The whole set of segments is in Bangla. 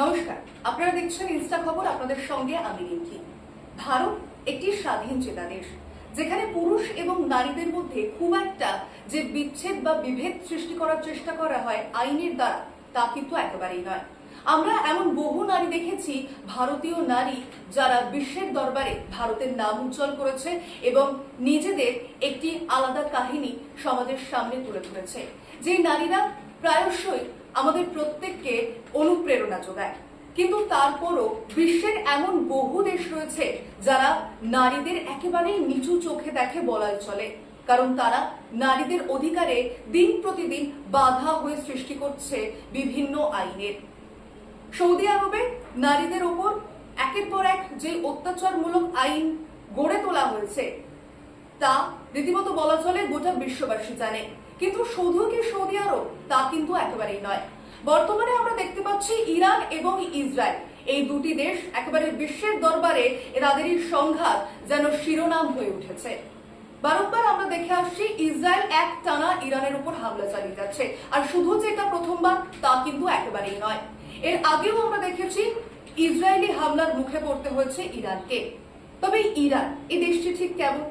নমস্কার, আপনারা দেখছেন ইনস্টা খবর, আপনাদের সঙ্গে আমি রিঙ্কি। ভারত একটি স্বাধীন চেতা দেশ, যেখানে পুরুষ এবং নারীদের মধ্যে খুব একটা যে বিচ্ছেদ বা বিভেদ সৃষ্টি করার চেষ্টা করা হয় আইনের দ্বারা, তা কিন্তু একেবারেই নয়। আমরা এমন বহু নারী দেখেছি, ভারতীয় নারী, যারা বিশ্বের দরবারে ভারতের নাম উজ্জ্বল করেছে এবং নিজেদের একটি আলাদা কাহিনী সমাজের সামনে তুলে ধরেছে। যে নারীরা প্রায়শই আমাদের প্রত্যেককে অনুপ্রেরণা যোগায়। কিন্তু তারপরও বিশ্বের এমন বহু দেশ রয়েছে যারা নারীদের একেবারেই নিচু চোখে দেখে বলাই চলে। কারণ তারা নারীদের অধিকারে দিন প্রতিদিন বাধা হয়ে সৃষ্টি করছে বিভিন্ন আইনের। সৌদি আরবে নারীদের ওপর একের পর এক যে অত্যাচারমূলক আইন গড়ে তোলা হয়েছে, তা রীতিমতো বলা চলে গোটা বিশ্ববাসী জানে। কিন্তু শুধু কি সৌদি আরব? তা কিন্তু একেবারেই নয়। বর্তমানে আমরা দেখতে পাচ্ছি ইরান এবং ইসরায়েল। এই দুটি দেশ একেবারে বিশ্বের দরবারে তাদের সংঘাত যেন শিরোনাম হয়ে উঠেছে। বারংবার আমরা দেখে আসছি ইসরায়েল এক টানা ইরানের উপর হামলা চালিয়ে যাচ্ছে। আর শুধু যে এটা প্রথমবার, তা কিন্তু একেবারেই নয়। এর আগেও আমরা দেখেছি ইসরায়েলি হামলার মুখে পড়তে হয়েছে ইরানকে। তবে ইরান এই দেশটি ঠিক কেমন?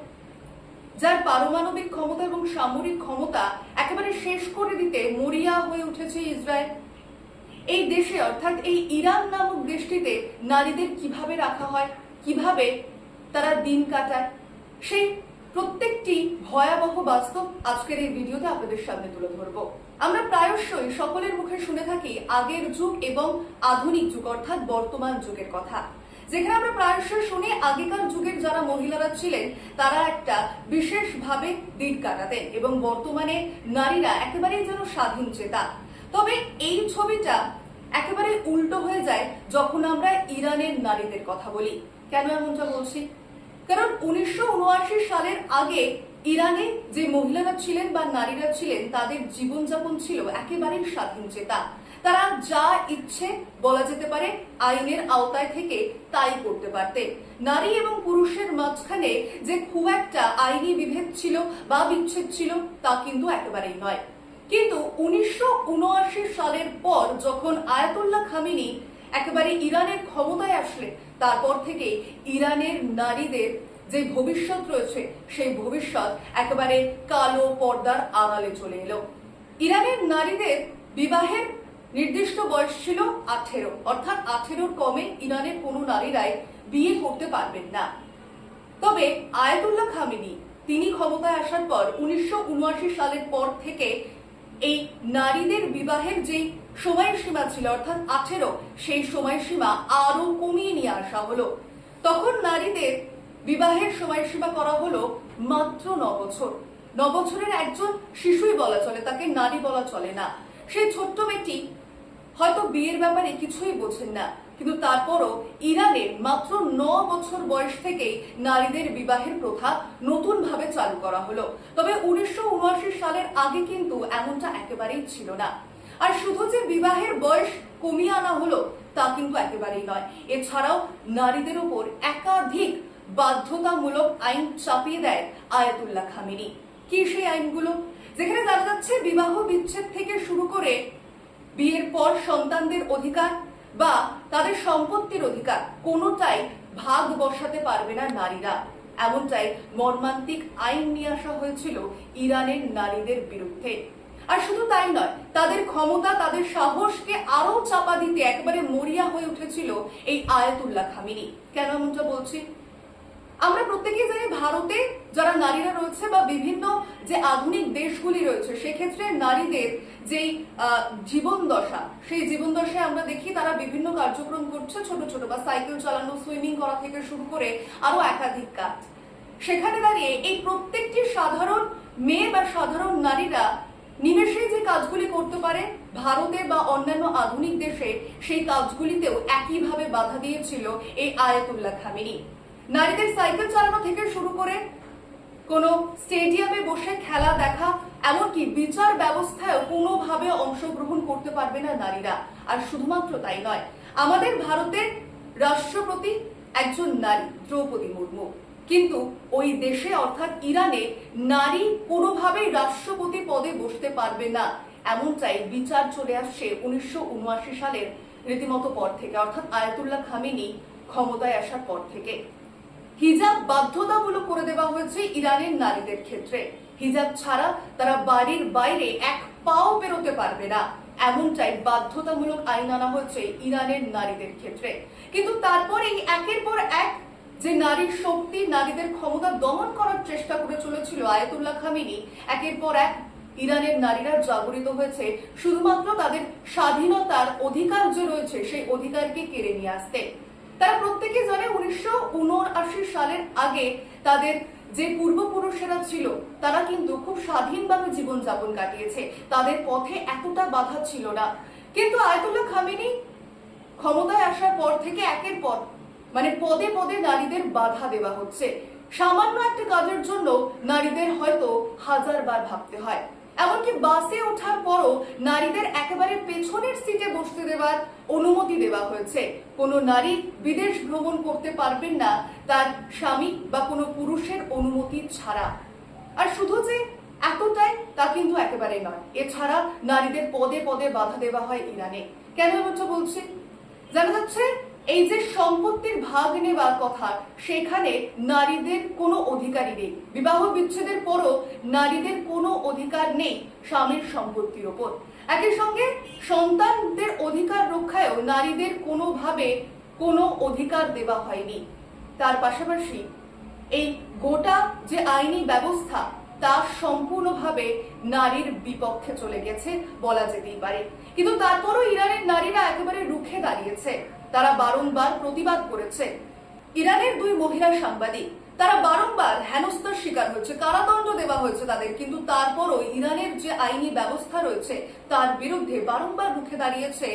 যার পারমাণবিক ক্ষমতা এবং সামরিক ক্ষমতা একেবারে শেষ করে দিতে মরিয়া হয়ে উঠেছে ইসরায়েল। এই দেশে, অর্থাৎ এই ইরান নামক দেশটিতে নারীদের কীভাবে রাখা হয়, কীভাবে তারা দিন কাটায় সেই প্রত্যেকটি ভয়াবহ বাস্তব আজকের এই ভিডিওতে আপনাদের সামনে তুলে ধরবো। আমরা প্রায়শই সকলের মুখে শুনে থাকি আগের যুগ এবং আধুনিক যুগ, অর্থাৎ বর্তমান যুগের কথা। যেখানে আমরা প্রায়শই শুনি, আগেকার যুগের যারা মহিলারা ছিলেন, তারা একটা বিশেষভাবে দিন কাটাতেন এবং বর্তমানে নারীরা একেবারেই যেন স্বাধীন চেতা। তবে এই ছবিটা একেবারে উল্টো হয়ে যায় যখন আমরা ইরানের নারীদের কথা বলি। কেন এমনটা বলছি? কারণ উনিশশো উনআশি সালের আগে ইরানে যে মহিলারা ছিলেন বা নারীরা ছিলেন, তাদের জীবনযাপন ছিল একেবারেই স্বাধীন চেতা। তারা যা ইচ্ছে বলা যেতে পারে আইনের আওতায় থেকে তাই করতে পারতে। নারী এবং পুরুষের মাঝখানে যে খুব একটা আইনি বিভেদ ছিল বা বিচ্ছেদ ছিল, তা কিন্তু একেবারেই নয়। কিন্তু উনিশশো সালের পর যখন আয়াতুল্লাহ খামিনি একেবারে ইরানের ক্ষমতায় আসলে, তারপর থেকে ইরানের নারীদের যে ভবিষ্যৎ রয়েছে, সেই ভবিষ্যৎ একেবারে কালো পর্দার আড়ালে চলে এলো। ইরানের নারীদের বিবাহের নির্দিষ্ট বয়স ছিল আঠেরো। অর্থাৎ আঠেরোর কমে ইরানের কোনো নারীরাই বিয়ে করতে পারবেন না। তবে আয়াতুল্লাহ খামিনি, তিনি ক্ষমতায় আসার পর উনিশশো উনআশি সালের পর থেকে এই নারীদের বিবাহের যে সময়সীমা ছিল, অর্থাৎ আঠেরো, সেই সময়সীমা আরও কমিয়ে নিয়ে আসা হলো। তখন নারীদের বিবাহের সময়সীমা করা হলো মাত্র ন বছর। ন বছরের একজন শিশুই বলা চলে, তাকে নারী বলা চলে না। সেই ছোট্ট মেয়েটি বিয়ের ব্যাপারে কিছুই বোঝেন না। কিন্তু তারপরও ইরানে মাত্র ন বছর বয়স থেকেই নারীদের বিবাহের প্রথা নতুন ভাবে চালু করা হলো। তবে উনিশশো সালের আগে কিন্তু এমনটা একেবারেই ছিল না। আর শুধু যে বিবাহের বয়স কমিয়ে আনা হলো, তা কিন্তু একেবারেই নয়। এছাড়াও নারীদের উপর একাধিক বাধ্যতামূলক আইন চাপিয়ে দেয় আয়াতুল্লাহ খামিনি। কি সেই আইনগুলো? যেখানে জানা যাচ্ছে বিবাহ বিচ্ছেদ থেকে শুরু করে বিয়ের পর সন্তানদের অধিকার বা তাদের সম্পত্তির অধিকার কোনোটাই ভাগ বসাতে পারবে না নারীরা। এমনটাই মর্মান্তিক আইন নিয়ে আসা হয়েছিল ইরানের নারীদের বিরুদ্ধে। আর শুধু তাই নয়, তাদের ক্ষমতা, তাদের সাহসকে আরও চাপা দিতে একবারে মরিয়া হয়ে উঠেছিল এই আয়াতুল্লাহ খামিনি। কেন এমনটা বলছি? আমরা প্রত্যেকেই জানি ভারতে যারা নারীরা রয়েছে বা বিভিন্ন যে আধুনিক দেশগুলি রয়েছে, সেক্ষেত্রে নারীদের যেই জীবন দশা সেই জীবন দশায় আমরা দেখি তারা বিভিন্ন কার্যক্রম করছে ছোট ছোট বা সাইকেল চালানো, সুইমিং করা থেকে শুরু করে আরও একাধিক কাজ। সেখানে দাঁড়িয়ে এই প্রত্যেকটি সাধারণ মেয়ে বা সাধারণ নারীরা নিমেষেই যে কাজগুলি করতে পারে, ভারতে বা অন্যান্য আধুনিক দেশে সেই কাজগুলিতেও একইভাবে বাধা দিয়েছিল এই আয়াতুল্লাহ খামিনি। নারীদের সাইকেল চালানো থেকে শুরু করে কোনো স্টেডিয়ামে বসে খেলা দেখা, এমনকি বিচার ব্যবস্থায় কোনোভাবে অংশগ্রহণ করতে পারবে না নারীরা। আর শুধুমাত্র তাই নয়, আমাদের ভারতের রাষ্ট্রপতি একজন নারী, দ্রৌপদী মুর্মু। কিন্তু ওই দেশে, অর্থাৎ ইরানে, নারী কোনোভাবেই রাষ্ট্রপতি পদে বসতে পারবে না। এমনটাই বিচার চলে আসছে উনিশশো উনআশি সালের রীতিমতো পর থেকে, অর্থাৎ আয়াতুল্লাহ খামেনি ক্ষমতায় আসার পর থেকে। হিজাব বাধ্যতামূলক করে দেওয়া হয়েছে ইরানের নারীদের ক্ষেত্রে। হিজাব ছাড়া তারা বাড়ির বাইরে এক পাও বেরোতে পারবে না। এমনটাই বাধ্যতামূলক আইন আনা হয়েছে ইরানের নারীদের ক্ষেত্রে। কিন্তু তারপরেই একের পর এক যে নারীর শক্তি, নারীদের ক্ষমতা দমন করার চেষ্টা করে চলেছিল আয়াতুল্লাহ খামিনি, একের পর এক ইরানের নারীরা জাগরিত হয়েছে। শুধুমাত্র তাদের স্বাধীনতার অধিকার যে রয়েছে, সেই অধিকারকে কেড়ে নিয়ে আসতে। তারা প্রত্যেকে জানে উনিশশো উনআশি সালের আগে তাদের যে পূর্বপুরুষেরা ছিল, তারা কিন্তু খুব স্বাধীনভাবে জীবনযাপন কাটিয়েছে। তাদের পথে এতটা বাধা ছিল না। কিন্তু আয়তুল্লাহ খামেনি ক্ষমতায় আসার পর থেকে একের পর মানে পদে পদে নারীদের বাধা দেওয়া হচ্ছে। সামান্য একটা কাজের জন্য নারীদের হয়তো হাজার বার ভাবতে হয়। এমনকি বাসে ওঠার পরও নারীদের একেবারে পেছনের সিটে বসতে দেওয়ার অনুমতি দেওয়া হয়েছে। কোনো নারী বিদেশ ভ্রমণ করতে পারবেন না তার স্বামী বা কোনো পুরুষের অনুমতি ছাড়া। আর শুধু যে এতটাই, তা কিন্তু একেবারে নয়। এছাড়া নারীদের পদে পদে বাধা দেওয়া হয় ইরানে। কেন এমনটা বলছি? জানা যাচ্ছে এই যে সম্পত্তির ভাগ নেওয়ার কথা, সেখানে নারীদের কোনো অধিকারই নেই। বিবাহ বিচ্ছেদের পরও নারীদের কোনো অধিকার নেই স্বামীর সম্পত্তির ওপর। একই সঙ্গে সন্তানদের অধিকার রক্ষায়ও নারীদের কোনোভাবে কোনো অধিকার দেওয়া হয়নি। তার পাশাপাশি এই গোটা যে আইনি ব্যবস্থা তা সম্পূর্ণভাবে নারীর বিপক্ষে চলে গেছে বলা যেতেই পারে। কিন্তু তারপরও ইরানের নারীরা একেবারে রুখে দাঁড়িয়েছে। তারা বারংবার প্রতিবাদ করেছে। ইরানের দুই মহিলা সাংবাদিক, তারা বারংবার হেনস্থার শিকার হয়েছে, কারাদণ্ড দেওয়া হয়েছে তাদের, কিন্তু তারপরও ইরানের যে আইনি ব্যবস্থা রয়েছে, তার বিরুদ্ধে বারংবার রুখে দাঁড়িয়েছে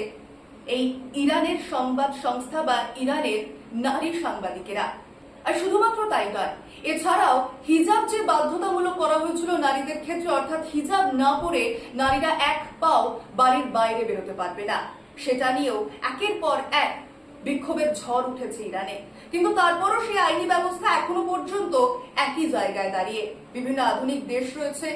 এই ইরানের সংবাদ সংস্থা বা ইরানের নারী সাংবাদিকেরা। আর শুধুমাত্র তাই নয়, এছাড়াও হিজাব যে বাধ্যতামূলক করা হয়েছিল নারীদের ক্ষেত্রে, অর্থাৎ হিজাব না পরে নারীরা এক পাও বাড়ির বাইরে বেরোতে পারবে না। সেটা নিয়েও একের পর এক বিক্ষোভের ঝড় উঠেছে ইরানে। কিন্তু তারপরও সেই আইনি ব্যবস্থা এখনও পর্যন্ত একই জায়গায় দাঁড়িয়ে। বিভিন্ন আধুনিক দেশ রয়েছে,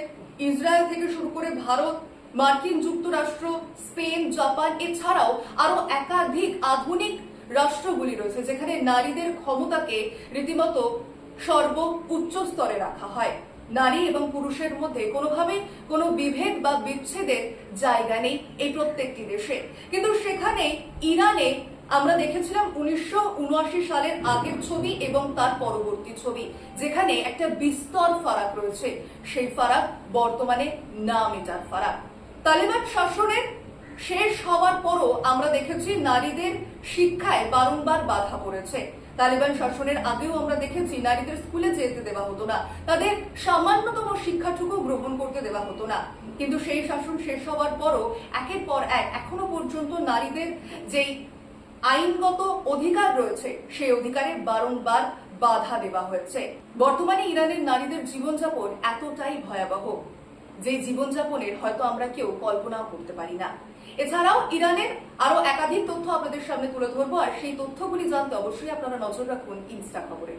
ইসরায়েল থেকে শুরু করে ভারত, মার্কিন যুক্তরাষ্ট্র, স্পেন, জাপান, এছাড়াও আরও একাধিক আধুনিক রাষ্ট্রগুলি রয়েছে যেখানে নারীদের ক্ষমতাকে রীতিমতো সর্ব উচ্চ স্তরে রাখা হয়। নারী এবং পুরুষের মধ্যে কোনোভাবে কোনো বিভেদ বা বিচ্ছেদের জায়গা নেই এই প্রত্যেকটি দেশে। কিন্তু সেখানে ইরানে আমরা দেখেছিলাম উনিশশো উনআশি সালের আগের ছবি এবং তার পরবর্তী ছবি, যেখানে একটা বিস্তর ফারাক রয়েছে। সেই ফারাক বর্তমানে না মেটার ফারাক। তালেবান শাসনের শেষ হওয়ার পরও আমরা দেখেছি নারীদের শিক্ষায় বারংবার বাধা পড়েছে। তালিবান শাসনের আগেও আমরা দেখেছি নারীদের স্কুলে যেতে দেওয়া হতো না। তাদের সামান্যতম শিক্ষাটুকু গ্রহণ করতে দেওয়া হতো না। কিন্তু সেই শাসন শেষ হওয়ার পরও একের পর এক এখনও পর্যন্ত নারীদের যেই আইনগত অধিকার রয়েছে, সেই অধিকারে বারংবার বাধা দেওয়া হয়েছে। বর্তমানে ইরানের নারীদের জীবনযাপন এতটাই ভয়াবহ। যে জীবনযাপনের হয়তো আমরা কেউ কল্পনাও করতে পারি না। এছাড়াও ইরানের আরও একাধিক তথ্য আপনাদের সামনে তুলে ধরবো, আর সেই তথ্যগুলি জানতে অবশ্যই আপনারা নজর রাখুন ইনস্টা খবরে।